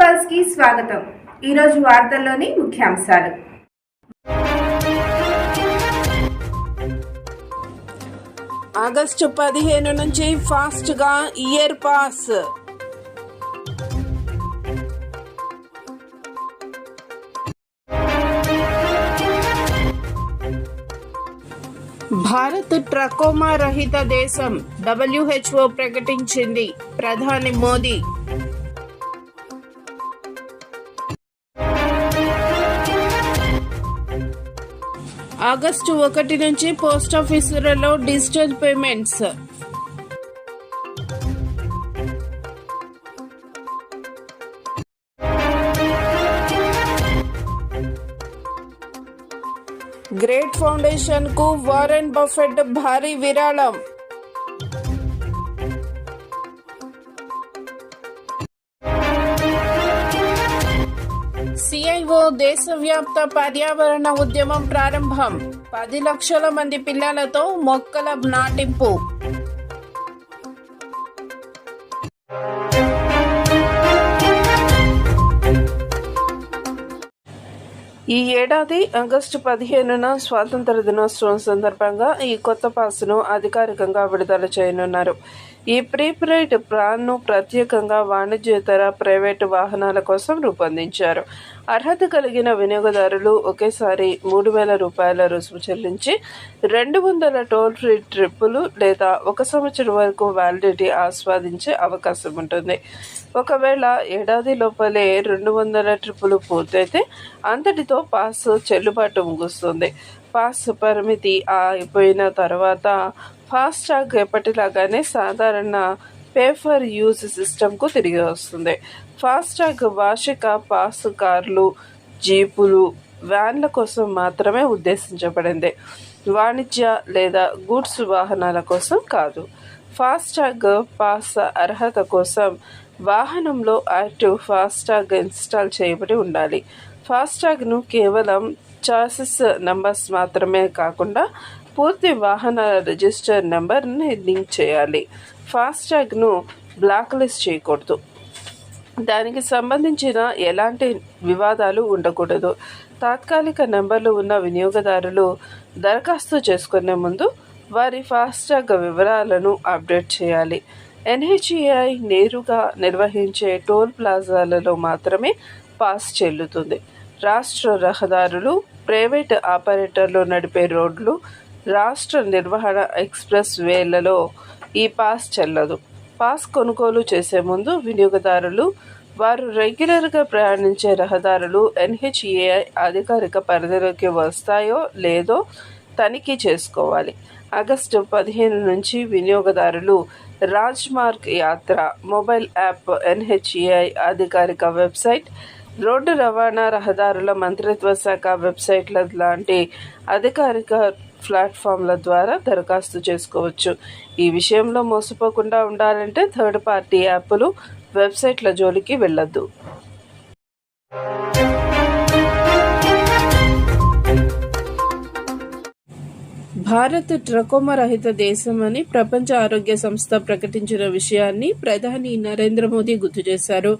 పల్స్కి స్వాగతం. ఈరోజు వార్తల్లోని ముఖ్యాంశాలు. ఆగస్టు పదిహేను నుంచి ఫాస్ట్గా ఇయర్ పాస్. భారత్ ట్రకోమా రహిత దేశం డబ్ల్యూహెచ్ఓ ప్రకటించింది. ప్రధాని మోదీ ఆగస్టు ఒకటి నుంచి పోస్టాఫీసులలో డిజిటల్ పేమెంట్స్. గ్రేట్ ఫౌండేషన్కు వారెన్ బఫెట్ భారీ విరాళం. సిఐఓ దేశవ్యాప్త పర్యావరణ ఉద్యమం ప్రారంభం. పది లక్షల మంది పిల్లలతో మొక్కల నాటింపు. ఈ ఏడాది ఆగస్టు పదిహేనున స్వాతంత్ర దినోత్సవం సందర్భంగా ఈ కొత్త పాస్ను అధికారికంగా విడుదల చేయనున్నారు. ఈ ప్రీపెయిడ్ ప్లాన్ను ప్రత్యేకంగా వాణిజ్యేతర ప్రైవేటు వాహనాల కోసం రూపొందించారు. అర్హత కలిగిన వినియోగదారులు ఒకేసారి మూడు వేల రూపాయల రుసుము చెల్లించి రెండు వందల టోల్ ఫ్రీ ట్రిప్పులు లేదా ఒక సంవత్సరం వరకు వ్యాలిడిటీ ఆస్వాదించే అవకాశం ఉంటుంది. ఒకవేళ ఏడాది లోపలే రెండు వందల ట్రిప్పులు పూర్తయితే అంతటితో పాస్ చెల్లుబాటు ముగుస్తుంది. పాస్ పరిమితి అయిపోయిన తర్వాత ఫాస్టాగ్ ఎప్పటిలాగానే సాధారణ పేపర్ యూజ్ సిస్టమ్కు తిరిగి వస్తుంది. ఫాస్టాగ్ వార్షిక పాస్ కార్లు జీపులు వ్యాన్ల కోసం మాత్రమే ఉద్దేశించబడింది. వాణిజ్య లేదా గూడ్స్ వాహనాల కోసం కాదు. ఫాస్టాగ్ పాస్ అర్హత కోసం వాహనంలో యాక్టివ్ ఫాస్టాగ్ ఇన్స్టాల్ చేయబడి ఉండాలి. ఫాస్టాగ్ను కేవలం చాసెస్ నంబర్స్ మాత్రమే కాకుండా పూర్తి వాహన రిజిస్టర్ నెంబర్ని లింక్ చేయాలి. ఫాస్టాగ్ను బ్లాక్ లిస్ట్ చేయకూడదు. దానికి సంబంధించిన ఎలాంటి వివాదాలు ఉండకూడదు. తాత్కాలిక నెంబర్లు ఉన్న వినియోగదారులు దరఖాస్తు చేసుకునే ముందు వారి ఫాస్టాగ్ వివరాలను అప్డేట్ చేయాలి. ఎన్హెచ్ఏఐ నేరుగా నిర్వహించే టోల్ ప్లాజాలలో మాత్రమే పాస్ చెల్లుతుంది. రాష్ట్ర రహదారులు ప్రైవేట్ ఆపరేటర్లు నడిపే రోడ్లు రాష్ట్ర నిర్వహణ ఎక్స్ప్రెస్ వేలలో ఈ పాస్ చెల్లదు. పాస్ కొనుగోలు చేసే ముందు వినియోగదారులు వారు రెగ్యులర్గా ప్రయాణించే రహదారులు ఎన్హెచ్ఏఐ అధికారిక పరిధిలోకి వస్తాయో లేదో తనిఖీ చేసుకోవాలి. ఆగస్టు పదిహేను నుంచి వినియోగదారులు Rajmarg Yatra mobile app NHAI అధికారిక వెబ్సైట్ రోడ్డు రవాణా రహదారుల మంత్రిత్వ శాఖ వెబ్సైట్ల లాంటి అధికారిక ప్లాట్ఫామ్ల ద్వారా దరఖాస్తు చేసుకోవచ్చు. ఈ విషయంలో మోసపోకుండా ఉండాలంటే థర్డ్ పార్టీ యాప్లు వెబ్సైట్ల జోలికి వెళ్ళొద్దు. భారత్ ట్రకోమా రహిత దేశమని ప్రపంచ ఆరోగ్య సంస్థ ప్రకటించిన విషయాన్ని ప్రధాని నరేంద్ర మోదీ గుర్తు చేశారు.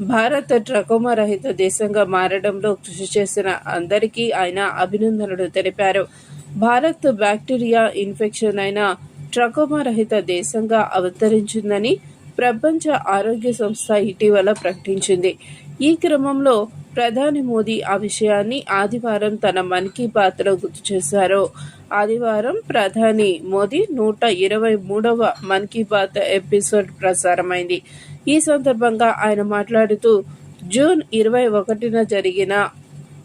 భారత్ ట్రకోమా రహిత దేశంగా మారడంలో కృషి చేసిన అందరికీ ఆయన అభినందనలు తెలిపారు. భారత్ బ్యాక్టీరియా ఇన్ఫెక్షన్ అయిన ట్రకోమా రహిత దేశంగా అవతరించిందని ప్రపంచ ఆరోగ్య సంస్థ ఇటీవల ప్రకటించింది. ఈ క్రమంలో ప్రధాని మోదీ ఆ విషయాన్ని ఆదివారం తన మన్ కీ బాత్లో గుర్తు చేశారు. ఆదివారం ప్రధాని మోదీ నూట ఇరవై మూడవ మన్ కీ బాత్ ఎపిసోడ్ ప్రసారమైంది. ఈ సందర్భంగా ఆయన మాట్లాడుతూ జూన్ ఇరవై ఒకటిన జరిగిన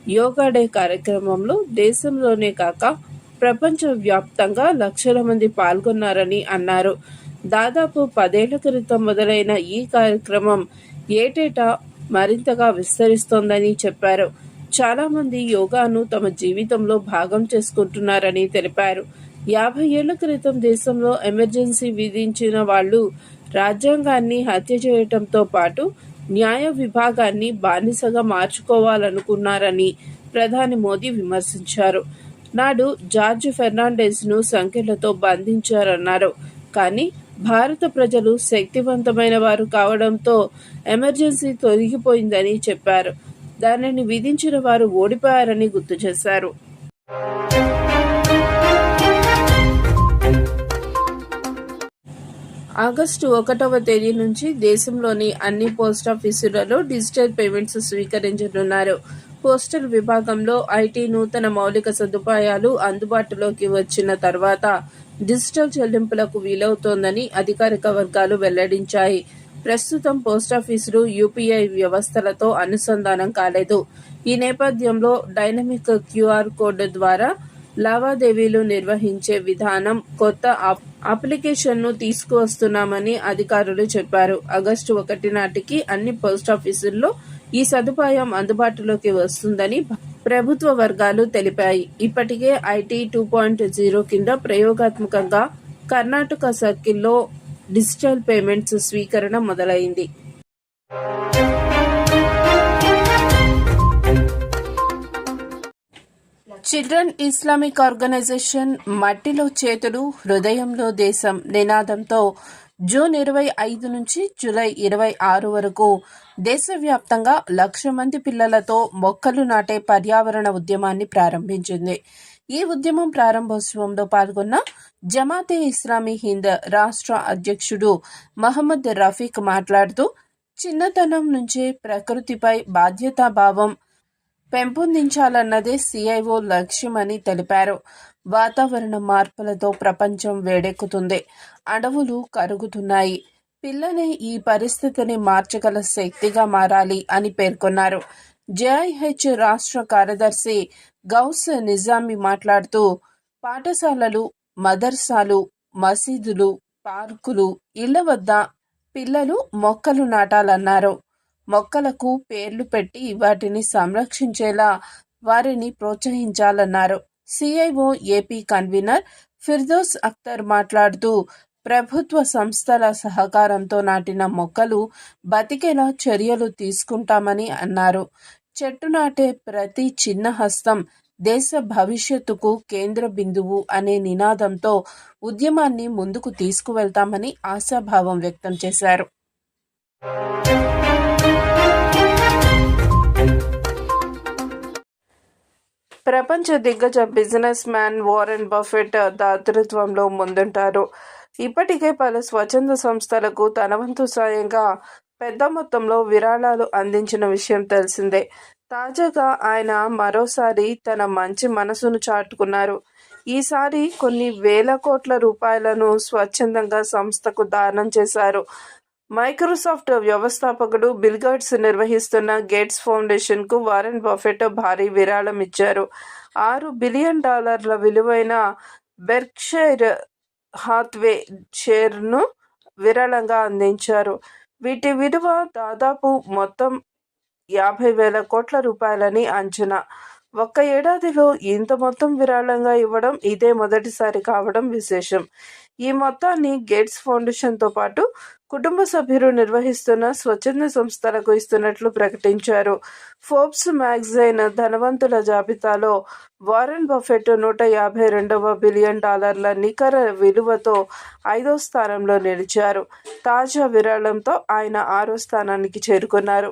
యోగా డే కార్యక్రమంలో దేశంలోనే కాక ప్రపంచ వ్యాప్తంగా లక్షల మంది పాల్గొన్నారని అన్నారు. దాదాపు పదేళ్ళ క్రితం మొదలైన ఈ కార్యక్రమం ఏటేటా మరింతగా విస్తరిస్తోందని చెప్పారు. చాలామంది యోగాను తమ జీవితంలో భాగం చేసుకుంటున్నారని తెలిపారు. యాభై ఏళ్ళ క్రితం దేశంలో ఎమర్జెన్సీ విధించిన వాళ్ళు రాజ్యాంగాన్ని హత్య చేయటంతో పాటు న్యాయ విభాగాన్ని బానిసగా మార్చుకోవాలనుకున్నారని ప్రధాని మోదీ విమర్శించారు. నాడు జార్జ్ ఫెర్నాండెస్ను సంఖ్యలతో బంధించారన్నారు. కానీ భారత ప్రజలు శక్తివంతమైన వారు కావడంతో ఎమర్జెన్సీ తొలగిపోయిందని చెప్పారు. దానిని విధించిన వారు ఓడిపోయారని గుర్తు చేశారు. ఆగస్టు ఒకటవ తేదీ నుంచి దేశంలోని అన్ని పోస్టాఫీసులలో డిజిటల్ పేమెంట్స్ స్వీకరించనున్నారు. పోస్టల్ విభాగంలో ఐటీ నూతన మౌలిక సదుపాయాలు అందుబాటులోకి వచ్చిన తర్వాత డిజిటల్ చెల్లింపులకు వీలవుతోందని అధికారిక వర్గాలు వెల్లడించాయి. ప్రస్తుతం పోస్టాఫీసులు యూపీఐ వ్యవస్థలతో అనుసంధానం కాలేదు. ఈ నేపథ్యంలో డైనమిక్ క్యూఆర్ కోడ్ ద్వారా లావాదేవీలు నిర్వహించే విధానం కొత్త అప్లికేషన్ను తీసుకువస్తున్నామని అధికారులు చెప్పారు. ఆగస్టు ఒకటి నాటికి అన్ని పోస్టాఫీసుల్లో ఈ సదుపాయం అందుబాటులోకి వస్తుందని ప్రభుత్వ వర్గాలు తెలిపాయి. ఇప్పటికే ఐటీ టూ పాయింట్ జీరో కింద ప్రయోగాత్మకంగా కర్ణాటక సర్కిల్లో డిజిటల్ పేమెంట్స్ స్వీకరణ మొదలైంది. చిల్డ్రన్ ఇస్లామిక్ ఆర్గనైజేషన్ మట్టిలో చేతులు హృదయంలో దేశం నినాదంతో జూన్ ఇరవై ఐదు నుంచి జూలై ఇరవై ఆరు వరకు దేశవ్యాప్తంగా లక్ష మంది పిల్లలతో మొక్కలు నాటే పర్యావరణ ఉద్యమాన్ని ప్రారంభించింది. ఈ ఉద్యమం ప్రారంభోత్సవంలో పాల్గొన్న జమాతే ఇస్లామీ హింద్ రాష్ట్ర అధ్యక్షుడు మహమ్మద్ రఫీక్ మాట్లాడుతూ చిన్నతనం నుంచే ప్రకృతిపై బాధ్యతాభావం పెంపొందించాలన్నదే సిఐఓ లక్ష్యమని తెలిపారు. వాతావరణ మార్పులతో ప్రపంచం వేడెక్కుతుంది. అడవులు కరుగుతున్నాయి. పిల్లనే ఈ పరిస్థితిని మార్చగల శక్తిగా మారాలి అని పేర్కొన్నారు. జేఐహెచ్ రాష్ట్ర కార్యదర్శి గౌస్ నిజామి మాట్లాడుతూ పాఠశాలలు మదర్సాలు మసీదులు పార్కులు ఇళ్ళ వద్ద పిల్లలు మొక్కలు నాటాలన్నారు. మొక్కలకు పేర్లు పెట్టి వాటిని సంరక్షించేలా వారిని ప్రోత్సహించాలన్నారు. CIO AP convener Firdous Akhtar మాట్లాడుతూ ప్రభుత్వ సంస్థల సహకారంతో నాటిన మొక్కలు బతికేలా చర్యలు తీసుకుంటామని అన్నారు. చెట్టు నాటే ప్రతి చిన్న హస్తం దేశ భవిష్యత్తుకు కేంద్ర బిందువు అనే నినాదంతో ఉద్యమాన్ని ముందుకు తీసుకువెళ్తామని ఆశాభావం వ్యక్తం చేశారు. ప్రపంచ దిగ్గజ బిజినెస్ మ్యాన్ వారెన్ బఫెట్ దాతృత్వంలో ముందుంటారు. ఇప్పటికే పలు స్వచ్ఛంద సంస్థలకు తన వంతు సాయంగా పెద్ద మొత్తంలో విరాళాలు అందించిన విషయం తెలిసిందే. తాజాగా ఆయన మరోసారి తన మంచి మనసును చాటుకున్నారు. ఈసారి కొన్ని వేల కోట్ల రూపాయలను స్వచ్ఛందంగా సంస్థకు దానం చేశారు. మైక్రోసాఫ్ట్ వ్యవస్థాపకుడు బిల్గేట్స్ నిర్వహిస్తున్న గేట్స్ ఫౌండేషన్కు వారెన్ బఫెట్ భారీ విరాళం ఇచ్చారు. ఆరు బిలియన్ డాలర్ల విలువైన బెర్క్షైర్ హాత్వే షేర్ను విరాళంగా అందించారు. వీటి విలువ దాదాపు మొత్తం యాభై వేల కోట్ల రూపాయలని అంచనా. ఒక్క ఏడాదిలో ఇంత మొత్తం విరాళంగా ఇవ్వడం ఇదే మొదటిసారి కావడం విశేషం. ఈ మొత్తాన్ని గేట్స్ ఫౌండేషన్తో పాటు కుటుంబ సభ్యులు నిర్వహిస్తున్న స్వచ్ఛంద సంస్థలకు ఇస్తున్నట్లు ప్రకటించారు. ఫోర్బ్స్ మ్యాగజైన్ ధనవంతుల జాబితాలో వారెన్ బఫెట్ నూట యాభై రెండవ బిలియన్ డాలర్ల నికర విలువతో ఐదో స్థానంలో నిలిచారు. తాజా విరాళంతో ఆయన ఆరో స్థానానికి చేరుకున్నారు.